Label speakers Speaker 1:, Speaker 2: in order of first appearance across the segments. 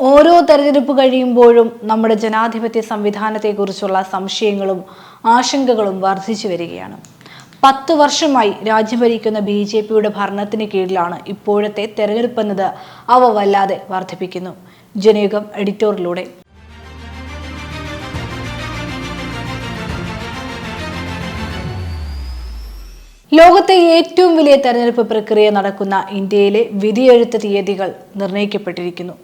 Speaker 1: ഓരോ തെരഞ്ഞെടുപ്പ് കഴിയുമ്പോഴും നമ്മുടെ ജനാധിപത്യ സംവിധാനത്തെക്കുറിച്ചുള്ള സംശയങ്ങളും ആശങ്കകളും വർദ്ധിച്ചു വരികയാണ്. പത്ത് വർഷമായി രാജ്യം ഭരിക്കുന്ന ബി ജെ പിയുടെ ഭരണത്തിന് കീഴിലാണ് ഇപ്പോഴത്തെ തെരഞ്ഞെടുപ്പെന്നത് അവ വല്ലാതെ വർദ്ധിപ്പിക്കുന്നു. ജനയുഗം എഡിറ്റോറിലൂടെ. ലോകത്തെ ഏറ്റവും വലിയ തെരഞ്ഞെടുപ്പ് പ്രക്രിയ നടക്കുന്ന ഇന്ത്യയിലെ വിധിയെഴുത്ത് തീയതികൾ നിർണയിക്കപ്പെട്ടിരിക്കുന്നു.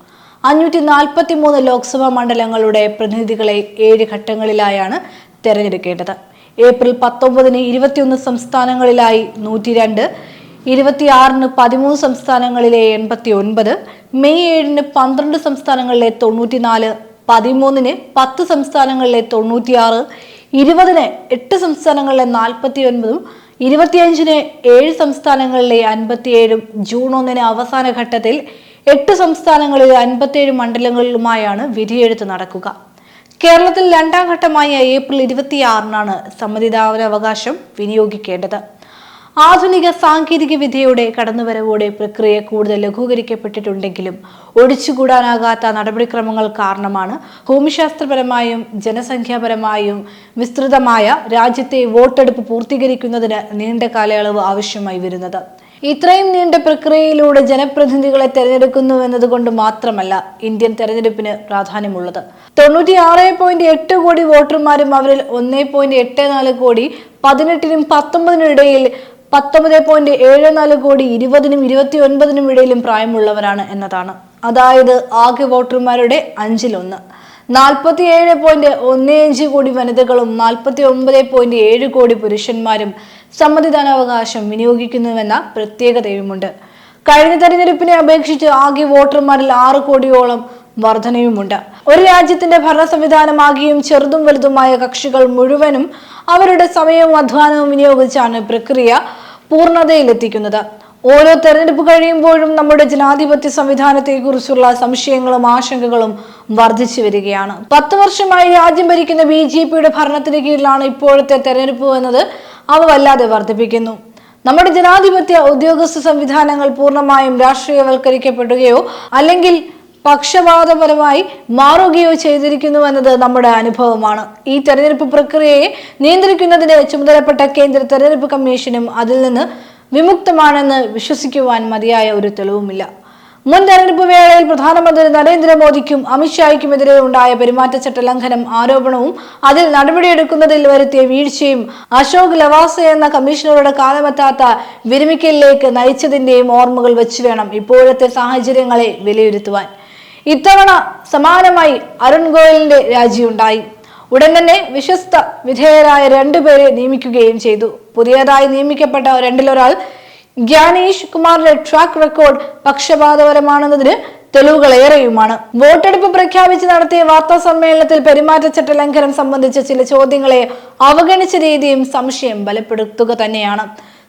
Speaker 1: അഞ്ഞൂറ്റി നാൽപ്പത്തി മൂന്ന് ലോക്സഭാ മണ്ഡലങ്ങളുടെ പ്രതിനിധികളെ ഏഴ് ഘട്ടങ്ങളിലായാണ് തെരഞ്ഞെടുക്കേണ്ടത്. ഏപ്രിൽ പത്തൊമ്പതിന് ഇരുപത്തിയൊന്ന് സംസ്ഥാനങ്ങളിലായി നൂറ്റി രണ്ട് ഇരുപത്തിയാറിന് പതിമൂന്ന് സംസ്ഥാനങ്ങളിലെ എൺപത്തി ഒൻപത് മെയ് ഏഴിന് പന്ത്രണ്ട് സംസ്ഥാനങ്ങളിലെ തൊണ്ണൂറ്റിനാല് പതിമൂന്നിന് പത്ത് സംസ്ഥാനങ്ങളിലെ തൊണ്ണൂറ്റിയാറ് ഇരുപതിന് എട്ട് സംസ്ഥാനങ്ങളിലെ നാൽപ്പത്തി ഒൻപതും ഇരുപത്തിയഞ്ചിന് ഏഴ് സംസ്ഥാനങ്ങളിലെ അൻപത്തിയേഴും ജൂൺ ഒന്നിന് അവസാന ഘട്ടത്തിൽ എട്ട് സംസ്ഥാനങ്ങളിൽ അൻപത്തിയേഴ് മണ്ഡലങ്ങളിലുമായാണ് വിധിയെഴുത്ത് നടക്കുക. കേരളത്തിൽ രണ്ടാം ഘട്ടമായ ഏപ്രിൽ ഇരുപത്തിയാറിനാണ് സമ്മതിദാനാവകാശം വിനിയോഗിക്കേണ്ടത്. ആധുനിക സാങ്കേതിക വിദ്യയുടെ കടന്നുവരവോടെ പ്രക്രിയ കൂടുതൽ ലഘൂകരിക്കപ്പെട്ടിട്ടുണ്ടെങ്കിലും ഒഴിച്ചുകൂടാനാകാത്ത നടപടിക്രമങ്ങൾ കാരണമാണ് ഭൂമിശാസ്ത്രപരമായും ജനസംഖ്യാപരമായും വിസ്തൃതമായ രാജ്യത്തെ വോട്ടെടുപ്പ് പൂർത്തീകരിക്കുന്നതിന് നീണ്ട കാലയളവ് ആവശ്യമായി വരുന്നത്. ഇത്രയും നീണ്ട പ്രക്രിയയിലൂടെ ജനപ്രതിനിധികളെ തെരഞ്ഞെടുക്കുന്നു എന്നതുകൊണ്ട് മാത്രമല്ല ഇന്ത്യൻ തെരഞ്ഞെടുപ്പിന് പ്രാധാന്യമുള്ളത്. തൊണ്ണൂറ്റിയാറ് പോയിന്റ് എട്ട് കോടി വോട്ടർമാരും അവരിൽ ഒന്നേ പോയിന്റ് എട്ട് നാല് കോടി പതിനെട്ടിനും പത്തൊമ്പതിനും ഇടയിൽ പത്തൊമ്പത് പോയിന്റ് ഏഴ് നാല് കോടി ഇരുപതിനും ഇരുപത്തി ഒൻപതിനും ഇടയിലും പ്രായമുള്ളവരാണ് എന്നതാണ്. അതായത് ആകെ വോട്ടർമാരുടെ അഞ്ചിലൊന്ന്. നാൽപ്പത്തി ഏഴ് പോയിന്റ് ഒന്ന് അഞ്ച് കോടി വനിതകളും നാൽപ്പത്തി ഒമ്പത് പോയിന്റ് ഏഴ് കോടി പുരുഷന്മാരും സമ്മതിദാനാവകാശം വിനിയോഗിക്കുന്നുവെന്ന പ്രത്യേകതയുമുണ്ട് കഴിഞ്ഞ തെരഞ്ഞെടുപ്പിനെ അപേക്ഷിച്ച് ആകെ വോട്ടർമാരിൽ ആറ് കോടിയോളം വർധനയുമുണ്ട്. ഒരു രാജ്യത്തിന്റെ ഭരണ സംവിധാനമാകിയും ചെറുതും വലുതുമായ കക്ഷികൾ മുഴുവനും അവരുടെ സമയവും അധ്വാനവും വിനിയോഗിച്ചാണ് പ്രക്രിയ പൂർണതയിലെത്തിക്കുന്നത്. ഓരോ തെരഞ്ഞെടുപ്പ് കഴിയുമ്പോഴും നമ്മുടെ ജനാധിപത്യ സംവിധാനത്തെക്കുറിച്ചുള്ള സംശയങ്ങളും ആശങ്കകളും വർദ്ധിച്ചു വരികയാണ്. പത്ത് വർഷമായി രാജ്യം ഭരിക്കുന്ന ബി ജെ പിയുടെ ഭരണത്തിന് കീഴിലാണ് ഇപ്പോഴത്തെ തെരഞ്ഞെടുപ്പ് എന്നത്. അവ വല്ലാതെ വർദ്ധിപ്പിക്കുന്നു. നമ്മുടെ ജനാധിപത്യ ഉദ്യോഗസ്ഥ സംവിധാനങ്ങൾ പൂർണമായും രാഷ്ട്രീയവൽക്കരിക്കപ്പെടുകയോ അല്ലെങ്കിൽ പക്ഷപാതപരമായി മാറുകയോ ചെയ്തിരിക്കുന്നുവെന്നത് നമ്മുടെ അനുഭവമാണ്. ഈ തെരഞ്ഞെടുപ്പ് പ്രക്രിയയെ നിയന്ത്രിക്കുന്നതിന് ചുമതലപ്പെട്ട കേന്ദ്ര തെരഞ്ഞെടുപ്പ് കമ്മീഷനും അതിൽ നിന്ന് വിമുക്തമാണെന്ന് വിശ്വസിക്കുവാൻ മതിയായ ഒരു തെളിവുമില്ല. മുൻ തെരഞ്ഞെടുപ്പ് വേളയിൽ പ്രധാനമന്ത്രി നരേന്ദ്രമോദിക്കും അമിത്ഷായ്ക്കുമെതിരെ ഉണ്ടായ പെരുമാറ്റച്ചട്ട ലംഘനം ആരോപണവും അതിൽ നടപടിയെടുക്കുന്നതിൽ വരുത്തിയ വീഴ്ചയും അശോക് ലവാസ എന്ന കമ്മീഷണറുടെ കാലമെത്താത്ത വിരമിക്കലിലേക്ക് നയിച്ചതിന്റെയും ഓർമ്മകൾ വെച്ച് വേണം ഇപ്പോഴത്തെ സാഹചര്യങ്ങളെ വിലയിരുത്തുവാൻ. ഇത്തവണ സമാനമായി അരുൺ ഗോയലിന്റെ രാജിയുണ്ടായി. ഉടൻ തന്നെ വിശ്വസ്ത വിധേയരായ രണ്ടുപേരെ നിയമിക്കുകയും ചെയ്തു. പുതിയതായി നിയമിക്കപ്പെട്ട രണ്ടിലൊരാൾ ഗ്യാനേഷ് കുമാറിന്റെ ട്രാക്ക് റെക്കോർഡ് പക്ഷപാതപരമാണെന്നതിന് തെളിവുകൾ ഏറെയുമാണ് വോട്ടെടുപ്പ് പ്രഖ്യാപിച്ച് നടത്തിയ വാർത്താ സമ്മേളനത്തിൽ പെരുമാറ്റച്ചട്ട ലംഘനം സംബന്ധിച്ച ചില ചോദ്യങ്ങളെ അവഗണിച്ച രീതിയും സംശയം ബലപ്പെടുത്തുക തന്നെയാണ്.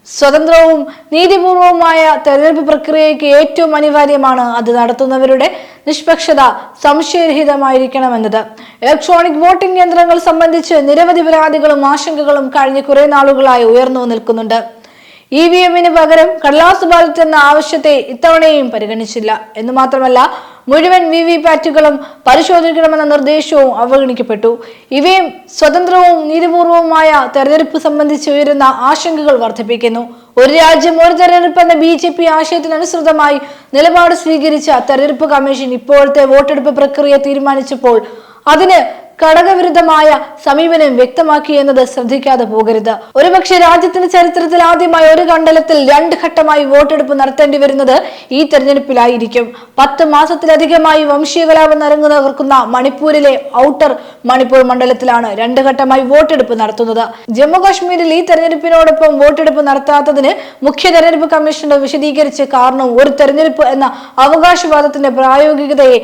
Speaker 1: സ്വതന്ത്രവും നീതിപൂർവവുമായ തെരഞ്ഞെടുപ്പ് പ്രക്രിയയ്ക്ക് ഏറ്റവും അനിവാര്യമാണ് അത് നടത്തുന്നവരുടെ നിഷ്പക്ഷത സംശയരഹിതമായിരിക്കണമെന്നത്. ഇലക്ട്രോണിക് വോട്ടിംഗ് യന്ത്രങ്ങൾ സംബന്ധിച്ച് നിരവധി പരാതികളും ആശങ്കകളും കഴിഞ്ഞ കുറെ നാളുകളായി ഉയർന്നു നിൽക്കുന്നുണ്ട്. ഇ വി എമ്മിന് പകരം കടലാസ് ബാലറ്റ് എന്ന ആവശ്യത്തെ ഇത്തവണയും പരിഗണിച്ചില്ല. എന്ന് മാത്രമല്ല മുഴുവൻ വി വി പാറ്റുകളും പരിശോധിക്കണമെന്ന നിർദ്ദേശവും അവഗണിക്കപ്പെട്ടു. ഇവയും സ്വതന്ത്രവും നീതിപൂർവവുമായ തെരഞ്ഞെടുപ്പ് സംബന്ധിച്ച് ഉയരുന്ന ആശങ്കകൾ വർദ്ധിപ്പിക്കുന്നു. ഒരു രാജ്യം ഒരു തെരഞ്ഞെടുപ്പ് എന്ന ബി ജെ പി ആശയത്തിനനുസൃതമായി നിലപാട് സ്വീകരിച്ച തെരഞ്ഞെടുപ്പ് കമ്മീഷൻ ഇപ്പോഴത്തെ വോട്ടെടുപ്പ് പ്രക്രിയ തീരുമാനിച്ചപ്പോൾ അതിന് ഘടകവിരുദ്ധമായ സമീപനം വ്യക്തമാക്കി എന്നത് ശ്രദ്ധിക്കാതെ പോകരുത്. ഒരുപക്ഷെ രാജ്യത്തിന്റെ ചരിത്രത്തിൽ ആദ്യമായി ഒരു കണ്ടലത്തിൽ രണ്ട് ഘട്ടമായി വോട്ടെടുപ്പ് നടത്തേണ്ടി വരുന്നത് ഈ തെരഞ്ഞെടുപ്പിലായിരിക്കും. പത്ത് മാസത്തിലധികമായി വംശീയ കലാപം നിർക്കുന്ന മണിപ്പൂരിലെ ഔട്ടർ മണിപ്പൂർ മണ്ഡലത്തിലാണ് രണ്ട് ഘട്ടമായി വോട്ടെടുപ്പ് നടത്തുന്നത്. ജമ്മുകാശ്മീരിൽ ഈ തെരഞ്ഞെടുപ്പിനോടൊപ്പം വോട്ടെടുപ്പ് നടത്താത്തതിന് മുഖ്യ തെരഞ്ഞെടുപ്പ് കമ്മീഷണർ വിശദീകരിച്ച കാരണം ഒരു തെരഞ്ഞെടുപ്പ് എന്ന അവകാശവാദത്തിന്റെ പ്രായോഗികതയെ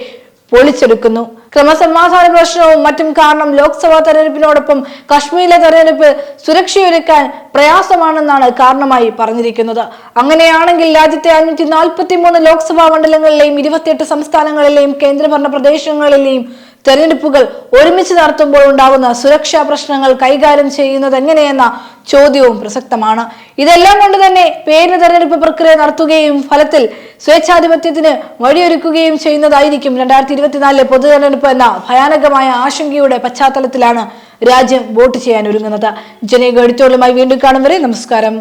Speaker 1: പൊളിച്ചെടുക്കുന്നു. ക്രമസമാധാന പ്രശ്നവും മറ്റും കാരണം ലോക്സഭാ തെരഞ്ഞെടുപ്പിനോടൊപ്പം കശ്മീരിലെ തെരഞ്ഞെടുപ്പ് സുരക്ഷയൊരുക്കാൻ പ്രയാസമാണെന്നാണ് കാരണമായി പറഞ്ഞിരിക്കുന്നത്. അങ്ങനെയാണെങ്കിൽ രാജ്യത്തെ അഞ്ഞൂറ്റി നാൽപ്പത്തി മൂന്ന് ലോക്സഭാ മണ്ഡലങ്ങളിലെയും ഇരുപത്തിയെട്ട് സംസ്ഥാനങ്ങളിലെയും കേന്ദ്രഭരണ പ്രദേശങ്ങളിലെയും തെരഞ്ഞെടുപ്പുകൾ ഒരുമിച്ച് നടത്തുമ്പോൾ ഉണ്ടാകുന്ന സുരക്ഷാ പ്രശ്നങ്ങൾ കൈകാര്യം ചെയ്യുന്നത് എങ്ങനെയെന്ന ചോദ്യവും പ്രസക്തമാണ്. ഇതെല്ലാം കൊണ്ട് തന്നെ പേരിന് തെരഞ്ഞെടുപ്പ് പ്രക്രിയ നടത്തുകയും ഫലത്തിൽ സ്വേച്ഛാധിപത്യത്തിന് വഴിയൊരുക്കുകയും ചെയ്യുന്നതായിരിക്കും രണ്ടായിരത്തി ഇരുപത്തിനാലിലെ പൊതു തെരഞ്ഞെടുപ്പ് എന്ന ഭയാനകമായ ആശങ്കയുടെ പശ്ചാത്തലത്തിലാണ് രാജ്യം വോട്ട് ചെയ്യാൻ ഒരുങ്ങുന്നത്. ജനീക എടുത്തോളുമായി വീണ്ടും കാണും വരെ. നമസ്കാരം.